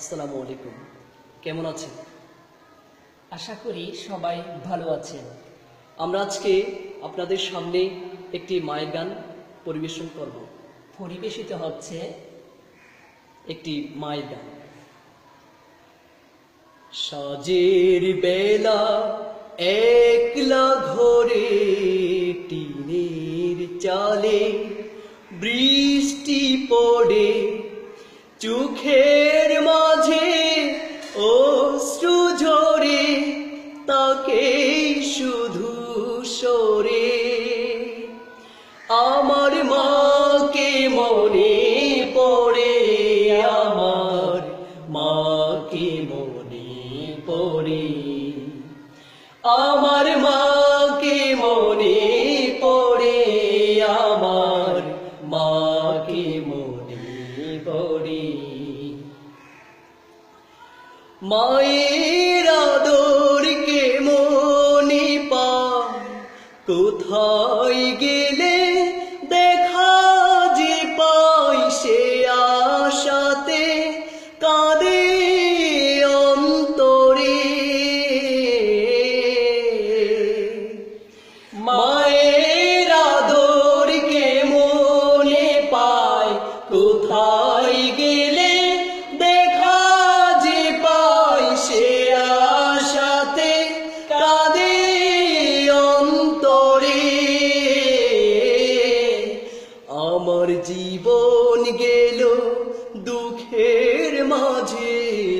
আসসালামু আলাইকুম। কেমন আছেন? আশা করি সবাই ভালো আছেন। আমরা আজকে আপনাদের সামনে একটি মায়ের গান পরিবেশন করব। পরিবেশিত হচ্ছে একটি মায়ের গান। সাজের বেলা একলা ঘরে টিনের চালে বৃষ্টি পড়ে চোখের মাঝে মায়ের আদরকে মনে পা কোথায় গেলে জীবন গেল, দুঃখের মাঝে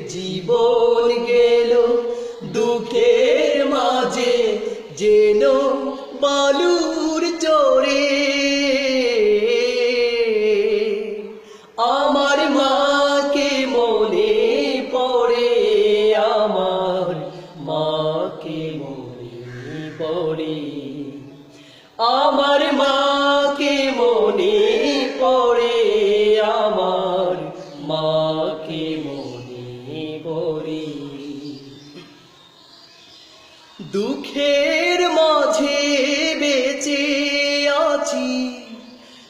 জীবন গেল, দুঃখের মাঝে যেন বালুর চরে আমার মাকে মনে পড়ে, আমার মাকে মনে পড়ে। আমার মাকে মনে দুঃখের মাঝে বেঁচে আছি।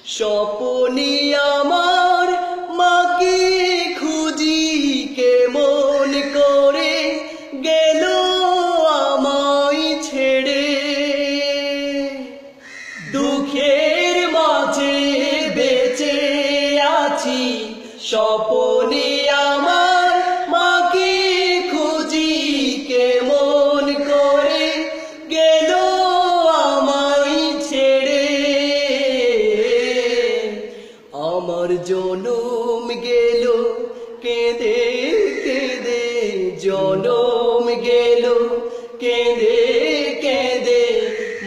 স্বপনে আমার মাকে খুঁজি কেমন করে গেল আমায় ছেড়ে। দুঃখের মাঝে বেঁচে আছি, স্বপনে জনম গেল, কেঁদে কেঁদে জনম গেল, কেঁদে কেঁদে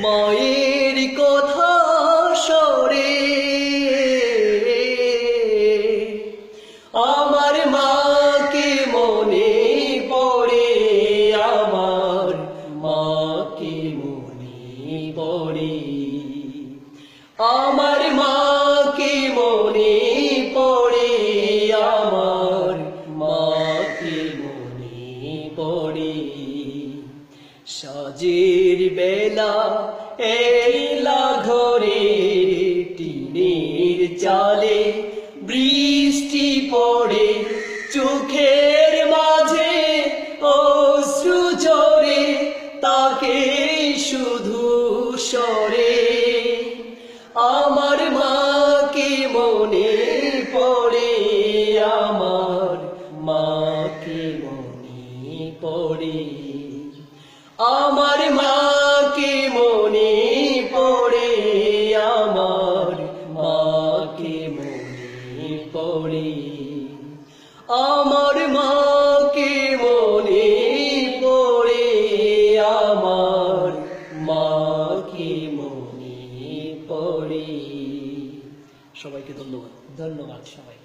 মায়ের কথা সরে আমার মাকে মনে পড়ে, আমার মাকে মনে পড়ে। আমার মাকে পড়ে। সাজের বেলা এলা ঘরে টিনের চালে বৃষ্টি পড়ে, চোখের মাঝে অশ্রু ঝরে তাকে শুধু সরে। আমার মাকে মনে পড়ে আমার মা মাকে মনে পড়ে? আমার মাকে মনে পড়ে? আমার মাকে মনে পড়ে? আমার মাকে মনে পড়ে? সবাইকে ধন্যবাদ। ধন্যবাদ সবাই